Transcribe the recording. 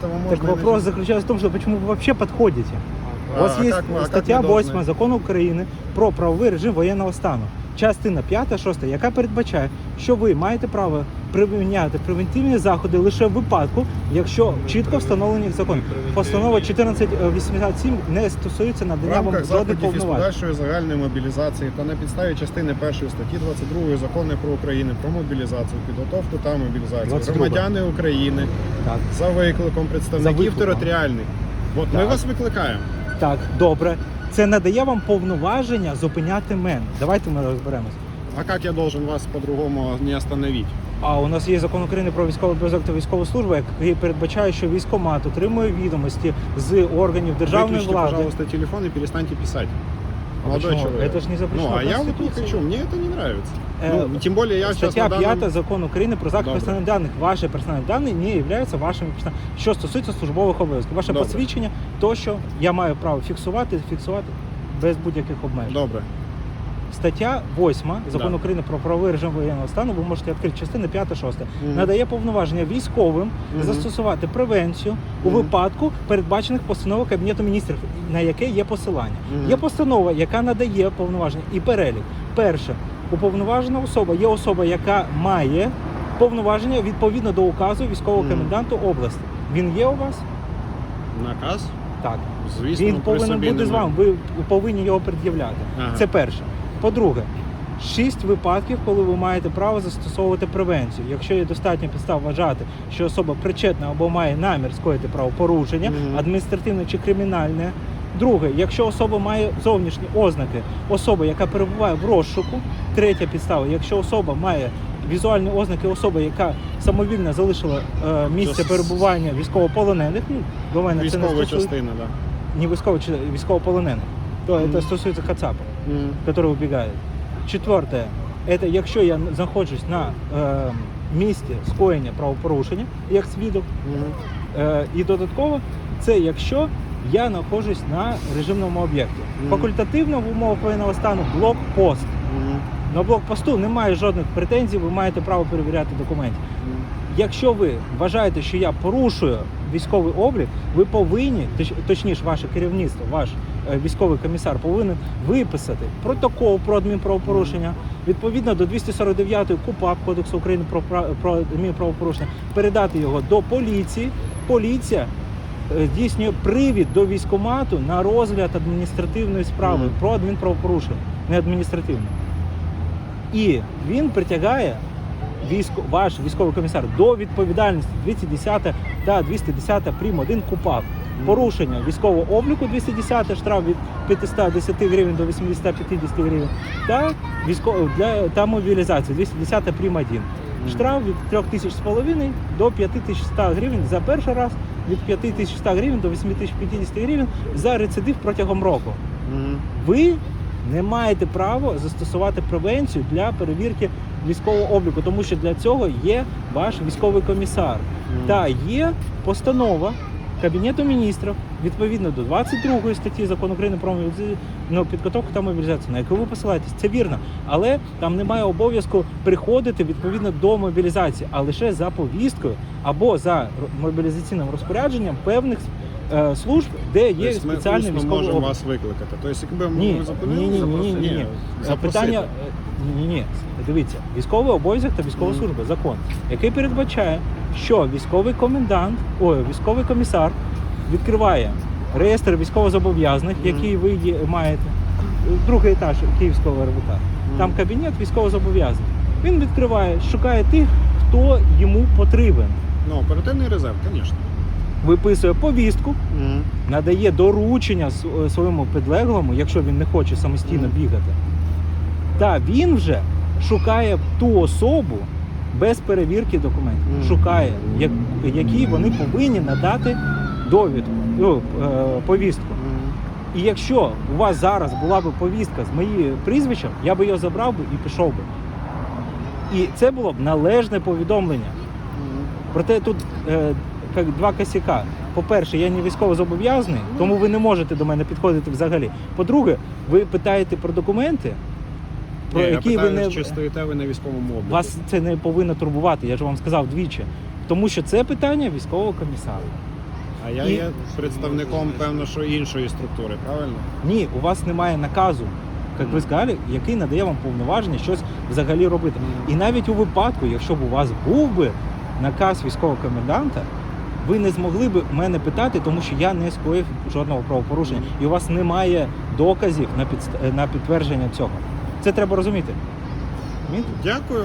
этого можно... Так вопрос заключается в том, что почему вы вообще подходите? У вас А есть как мы- а как стаття ми должны? 8 закону України про правовий режим воєнного стану. Частина 5, 6, яка передбачає, що ви маєте право приміняти превентивні заходи лише в випадку, якщо чітко встановлені в законі. Постанова 1487 не стосується В надання вам рамках жодних заходів із повноважень. подальшої загальної мобілізації та на підставі частини 1 статті 22 закону про Україну про мобілізацію, підготовку та мобілізацію 22. громадяни України Так, за викликом представників викликом. територіальних. От ми Так. вас викликаємо. так, добре. Це надає вам повноваження зупиняти мене. Давайте ми розберемося. А як я должен вас по-другому не остановить? А у нас є закон України про військовий обов'язок та військову службу, який передбачає, що військомат отримує відомості з органів державної Выключите, влади. пожалуйста, телефон и перестаньте писать. А Молодой почему? человек. Это ж не запрещено Ну, а я вот не Конституцией. хочу, мне это не нравится. Э, ну, тем более я сейчас Стаття на данном... 5 закону України про захист Добре. персональних даних. Ваші персональні дані не являються вашими персональними. Що стосується службових обов'язків. Ваше Добре. посвідчення, то що я маю право фіксувати, фіксувати без будь-яких обмежень. Добре. Стаття 8 закону Да. України про правовий режим воєнного стану, ви можете відкрити частини 5-6, Мгм. надає повноваження військовим Мгм. застосувати превенцію у випадку передбачених постановок Кабінету міністрів, на яке є посилання. Мгм. Є постанова, яка надає повноваження і перелік. Перше, уповноважена особа є особа, яка має повноваження відповідно до указу військового Мгм. коменданту області. Він є у вас? Наказ? Так. Звісно, Він повинен бути з вами. Ви повинні його пред'являти. Ага. Це перше. По-друге, шість випадків, коли ви маєте право застосовувати превенцію. Якщо є достатньо підстав вважати, що особа причетна або має намір скоїти правопорушення, Мгм. адміністративне чи кримінальне. Друге, якщо особа має зовнішні ознаки, особа, яка перебуває в розшуку. Третя підстава, якщо особа має візуальні ознаки особи, яка самовільно залишила е, місце перебування військовополонених. Ну, до мене це не Військова стосується частина, да. не військово, чи військовополонених. То Мгм. це стосується Кацапа, Мгм. який убігає. Четверте, це якщо я знаходжусь на е, місці скоєння правопорушення, як свідок, Мгм. е, і додатково це якщо я знаходжусь на режимному об'єкті. Мгм. Факультативно в умовах воєнного стану блокпост. Мгм. На блокпосту немає жодних претензій, ви маєте право перевіряти документи. Мгм. Якщо ви вважаєте, що я порушую військовий облік, ви повинні, точніше, ваше керівництво, ваш е, військовий комісар повинен виписати протокол про адмінправопорушення відповідно до 249 КУПАП Кодексу України про пра- про адмінправопорушення, передати його до поліції. Поліція е, здійснює привід до військомату на розгляд адміністративної справи Мгм. про адмінправопорушення, не адміністративне. І він притягає військо, ваш військовий комісар до відповідальності 210 та 210 прим. 1 КУПАП. Порушення військового обліку 210 штраф від 510 гривень до 850 гривень та військово для та мобілізація 210 прим. 1. Штраф від 3 тисяч з половиною до 5100 гривень за перший раз, від 5100 гривень до 8050 гривень за рецидив протягом року ви не маєте права застосувати превенцію для перевірки військового обліку, тому що для цього є ваш військовий комісар. Мгм. Та є постанова Кабінету міністрів відповідно до 22 статті закону України про ну, підготовку та мобілізацію, на яку ви посилаєтесь. Це вірно, але там немає обов'язку приходити відповідно до мобілізації, а лише за повісткою або за мобілізаційним розпорядженням певних е, служб, де є Тобто ми спеціальний усно військовий можемо облік. вас викликати. Тобто, якби ми Ні, ні, ні, ні, ні, ні. запросити. Питання ні, ні. Дивіться, військовий обов'язок та військова служба, закон, який передбачає, що військовий комендант, ой, військовий комісар відкриває реєстр військовозобов'язаних, який ви є- маєте. Другий етаж Київського РВК. Там кабінет військовозобов'язаних. Він відкриває, шукає тих, хто йому потрібен. Ну, оперативний резерв, звісно. Виписує повістку, надає доручення с- е, своєму підлеглому, якщо він не хоче самостійно Мгм. бігати. Та він вже шукає ту особу без перевірки документів. Мгм. Шукає, як, якій вони повинні надати довідку, ну, е, повістку. І якщо у вас зараз була б повістка з моїм прізвищем, я би його забрав би і пішов би. І це було б належне повідомлення. Проте тут е, як два косяка. По-перше, я не військово зобов'язаний, тому ви не можете до мене підходити взагалі. По-друге, ви питаєте про документи, про Ні, я які ви не чи стоїте ви на військовому обліку. вас це не повинно турбувати. Я ж вам сказав двічі. Тому що це питання військового комісара. А я І- є представником, певно, що іншої структури, правильно? Ні, у вас немає наказу, як ви сказали, який надає вам повноваження щось взагалі робити. І навіть у випадку, якщо б у вас був би наказ військового коменданта, ви не змогли б мене питати, тому що я не скоїв жодного правопорушення, і у вас немає доказів на, підст... на підтвердження цього. Це треба розуміти. Дякую.